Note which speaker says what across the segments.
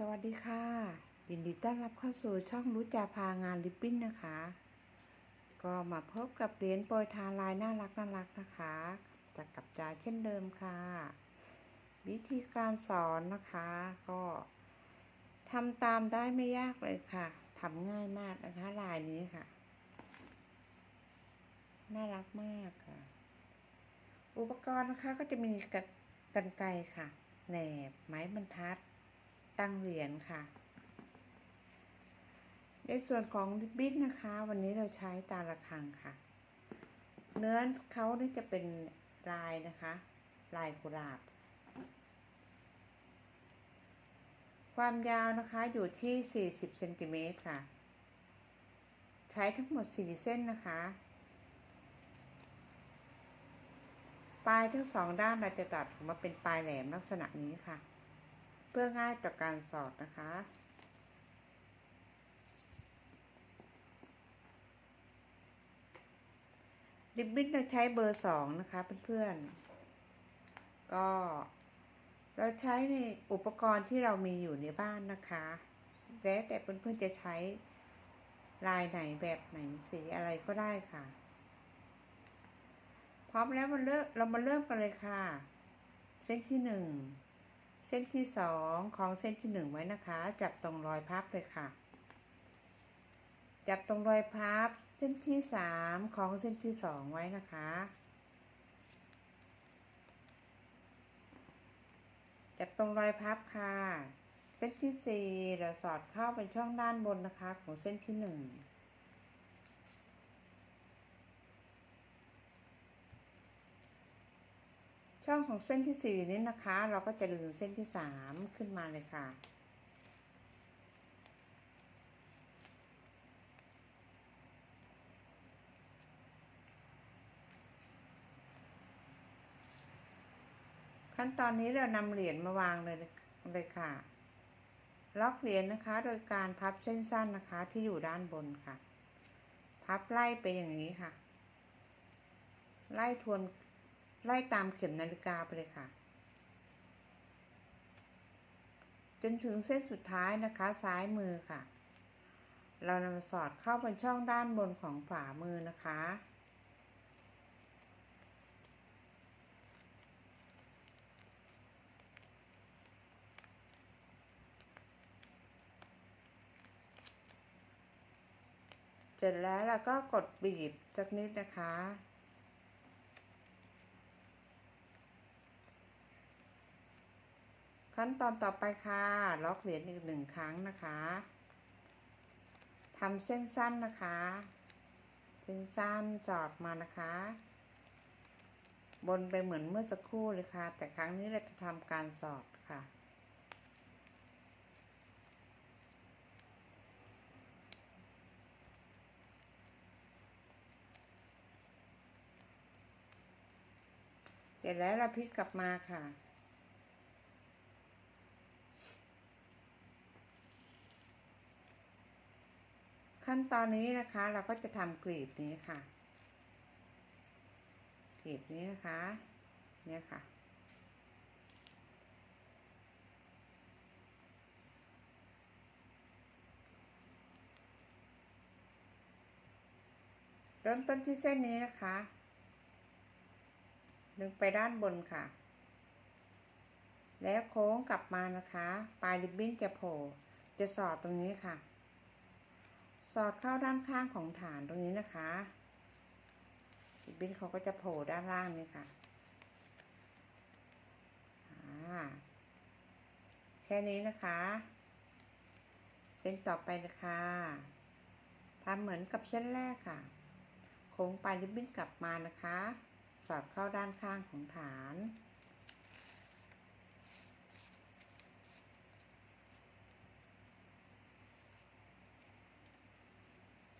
Speaker 1: สวัสดีค่ะ ยินดีต้อนรับเข้าสู่ช่องรู้จาพางานลิปปิ้นนะคะ ก็มาพบกับเหรียญโปรยทานลายน่ารักน่ารักนะคะจากกับจาเช่นเดิมค่ะ วิธีการสอนนะคะก็ทำตามได้ไม่ยากเลยค่ะทำง่ายมากนะคะลายนี้ค่ะ น่ารักมากค่ะ อุปกรณ์นะคะก็จะมีกันไกรค่ะแหนบไม้บรรทัด ตั้งเหรียญค่ะ ในส่วนของริบบิ้นนะคะ วันนี้เราใช้ตาละคังค่ะ เนื้อเขานี่จะเป็นลายนะคะ ลายกุหลาบ ความยาวนะคะอยู่ที่ 40เซนติเมตรค่ะ ใช้ทั้งหมด 4 เส้นนะคะ ปลายทั้งสองด้านเราจะตัดออกมาเป็นปลายแหลมลักษณะนี้ค่ะ พื่อง่ายต่อการสอดนะคะ ริบบิ้นเราใช้เบอร์สองนะคะเพื่อนๆ ก็เราใช้ในอุปกรณ์ที่เรามีอยู่ในบ้านนะคะ แล้วแต่เพื่อนๆจะใช้ลายไหนแบบไหนสีอะไรก็ได้ค่ะ พร้อมแล้วมาเริ่มเรามาเริ่มกันเลยค่ะ เส้นที่หนึ่ง เส้นที่สองของเส้นที่หนึ่งไว้นะคะ จับตรงรอยพับเลยค่ะ จับตรงรอยพับเส้นที่สามของเส้นที่สองไว้นะคะ จับตรงรอยพับค่ะ เส้นที่สี่เราสอดเข้าเป็นช่องด้านบนนะคะของเส้นที่หนึ่ง ช่องของเส้นที่สี่นี้นะคะ เราก็จะดึงเส้นที่สามขึ้นมาเลยค่ะ ขั้นตอนนี้เรานำเหรียญมาวางเลยเลยค่ะ ล็อกเหรียญนะคะ โดยการพับเส้นสั้นนะคะที่อยู่ด้านบนค่ะ พับไล่ไปอย่างนี้ค่ะ ไล่ทวน ไล่ตามเข็มนาฬิกาไปเลยค่ะ จนถึงเส้นสุดท้ายนะคะซ้ายมือค่ะ เรานำมาสอดเข้าเป็นช่องด้านบนของฝ่ามือนะคะ เสร็จแล้วเราก็กดบีบสักนิดนะคะ ขั้นตอนต่อไปค่ะ ล็อกเหรียญอีกหนึ่งครั้งนะคะทำเส้นสั้นนะคะ เส้นสั้นสอดมานะคะ บนไปเหมือนเมื่อสักครู่เลยค่ะ แต่ครั้งนี้เราจะทำการสอดค่ะเสร็จแล้วเราพลิกกลับมาค่ะ ขั้นตอนนี้นะคะ เราก็จะทำกลีบนี้ค่ะ กลีบนี้นะคะ เนี่ยค่ะ เริ่มต้นที่เส้นนี้นะคะดึงไปด้านบนค่ะ แล้วโค้งกลับมานะคะ ปลายริบบิ้นจะโผล่ จะสอดตรงนี้ค่ะ สอดเข้าด้านข้างของฐานตรงนี้นะคะริบบิ้นเขาก็จะโผล่ด้านล่างนี่ค่ะ แค่นี้นะคะ เส้นต่อไปนะคะทำเหมือนกับเส้นแรกค่ะ โค้งปลายริบบิ้นกลับมานะคะ สอดเข้าด้านข้างของฐาน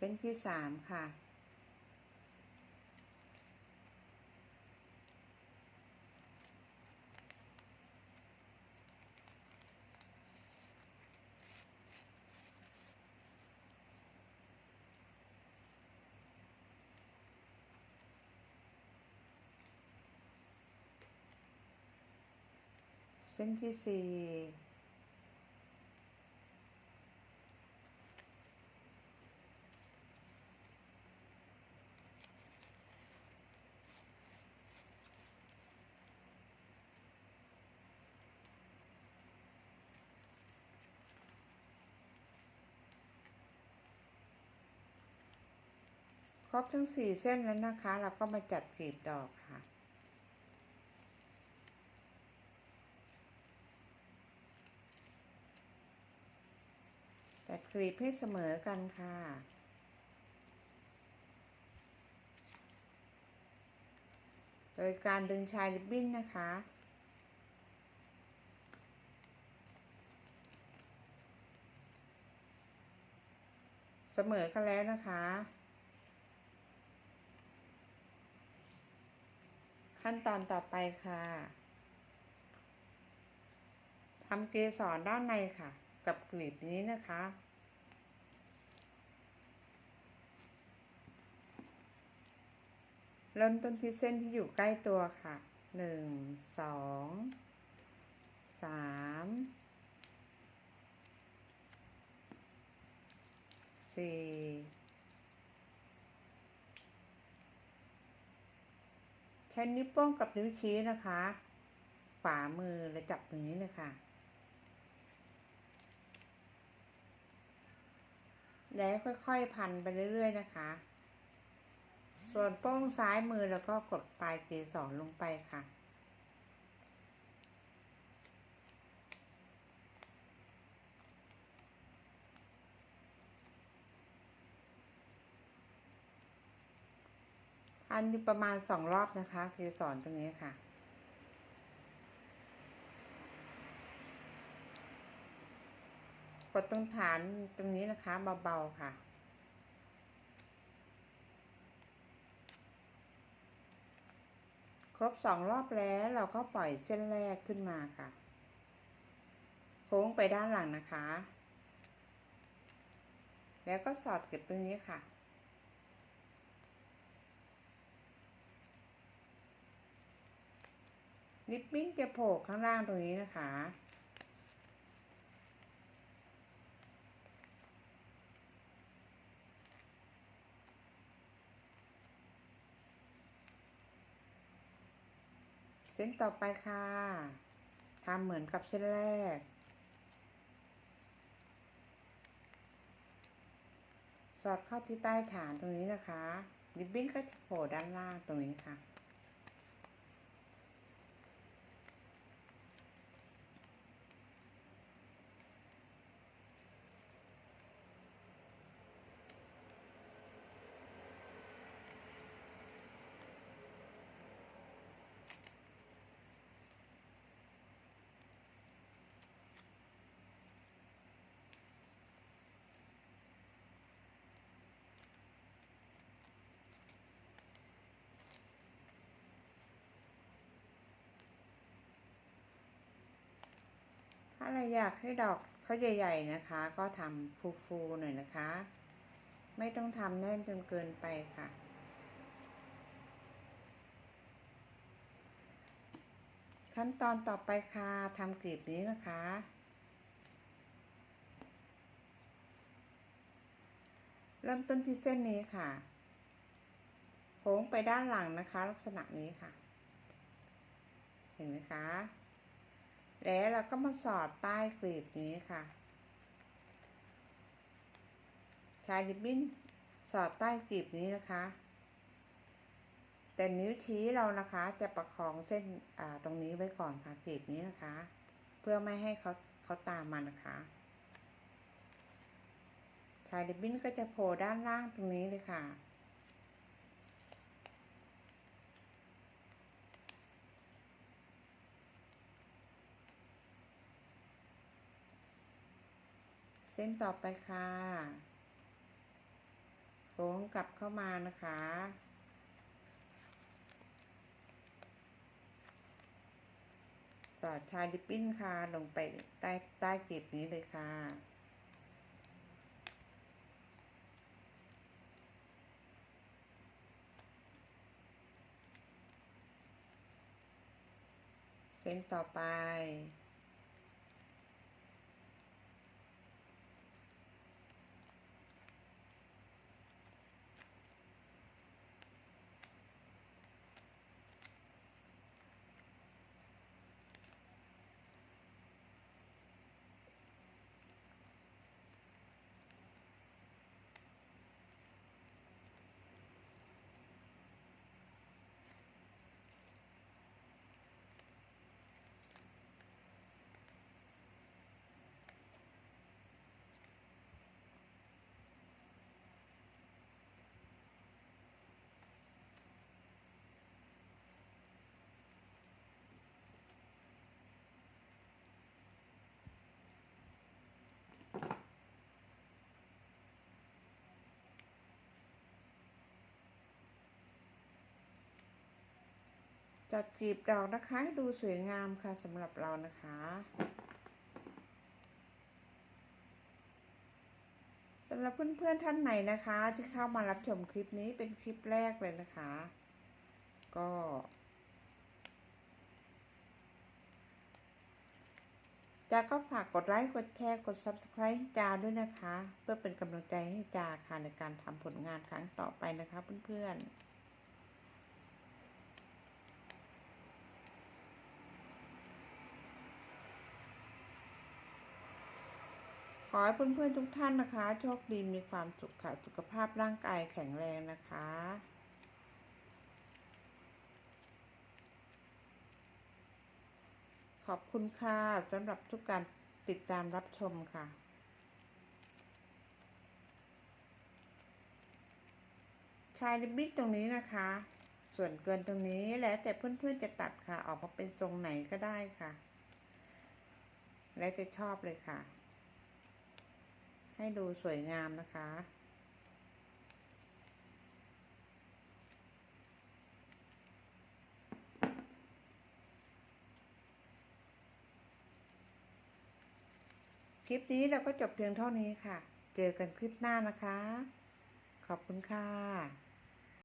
Speaker 1: เส้นที่สามค่ะ เส้นที่สี่ ครบทั้งสี่เส้นแล้วนะคะ เราก็มาจัดกลีบดอกค่ะจัดกลีบให้เสมอกันค่ะโดยการดึงชายริบบิ้นนะคะ เสมอกันแล้วนะคะ ขั้นตอนต่อไปค่ะทำเกสรด้านในค่ะ กับกลีบนี้นะคะ เริ่มต้นที่เส้นที่อยู่ใกล้ตัวค่ะหนึ่งสองสามสี่ ช้นิ้วโป้งกับนิ้วชี้นะคะฝ่ามือและจับตรงนี้เลยค่ะ แล้วค่อยๆพันไปเรื่อยๆนะคะ ส่วนโป้งซ้ายมือแล้วก็กดปลายเกสรลงไปค่ะ พันอยู่ประมาณสองรอบนะคะเกสรตรงนี้ค่ะ กดตรงฐานตรงนี้นะคะเบาๆค่ะครบสองรอบแล้วเราก็ปล่อยเส้นแรกขึ้นมาค่ะ โค้งไปด้านหลังนะคะ แล้วก็สอดเก็บตรงนี้ค่ะ ลิปปิ้นจะโผล่ข้างล่างตรงนี้นะคะ เส้นต่อไปค่ะทำเหมือนกับเส้นแรก สอดเข้าที่ใต้ฐานตรงนี้นะคะริบบิ้นก็จะโผล่ด้านล่างตรงนี้ค่ะ ถ้าเราอยากให้ดอกเขาใหญ่ ๆนะคะ ก็ทำฟูๆหน่อยนะคะ ไม่ต้องทำแน่นจนเกินไปค่ะ ขั้นตอนต่อไปค่ะทำกลีบนี้นะคะเริ่มต้นที่เส้นนี้ค่ะ โค้งไปด้านหลังนะคะ ลักษณะนี้ค่ะ เห็นไหมคะ แล้วเราก็มาสอดใต้กลีบนี้ค่ะชายริบบิ้นสอดใต้กลีบนี้นะคะ แต่นิ้วชี้เรานะคะจะประคองเส้นตรงนี้ไว้ก่อนค่ะกลีบนี้นะคะ เพื่อไม่ให้เขาเขาตามมานะคะชายริบบิ้นก็จะโผล่ด้านล่างตรงนี้เลยค่ะ ส้นต่อไปค่ะโค้งกลับเข้ามานะคะ สอดชายดิปปิ้นค่ะ ลงไปใต้ใต้กลีบนี้เลยค่ะเส้นต่อไป จัดกลีบดอกนะคะให้ดูสวยงามค่ะสำหรับเรานะคะ สำหรับเพื่อนๆท่านไหนนะคะ ที่เข้ามารับชมคลิปนี้เป็นคลิปแรกเลยนะคะ ก็ จากก็ฝากกดไลค์กดแชร์กด Subscribe ให้จาด้วยนะคะ เพื่อเป็นกำลังใจให้จาค่ะในการทำผลงานครั้งต่อไปนะคะเพื่อนๆ อให้เพื่อนๆทุกท่านนะคะ โชคดีมีความสุขค่ะ สุขภาพร่างกายแข็งแรงนะคะขอบคุณค่ะสำหรับทุกการติดตามรับชมค่ะ ชายริบบิ้นตรงนี้นะคะ ส่วนเกินตรงนี้แล้วแต่เพื่อนๆจะตัดค่ะ ออกมาเป็นทรงไหนก็ได้ค่ะ แล้วจะชอบเลยค่ะ ให้ดูสวยงามนะคะ คลิปนี้เราก็จบเพียงเท่านี้ค่ะ เจอกันคลิปหน้านะคะ ขอบคุณค่ะ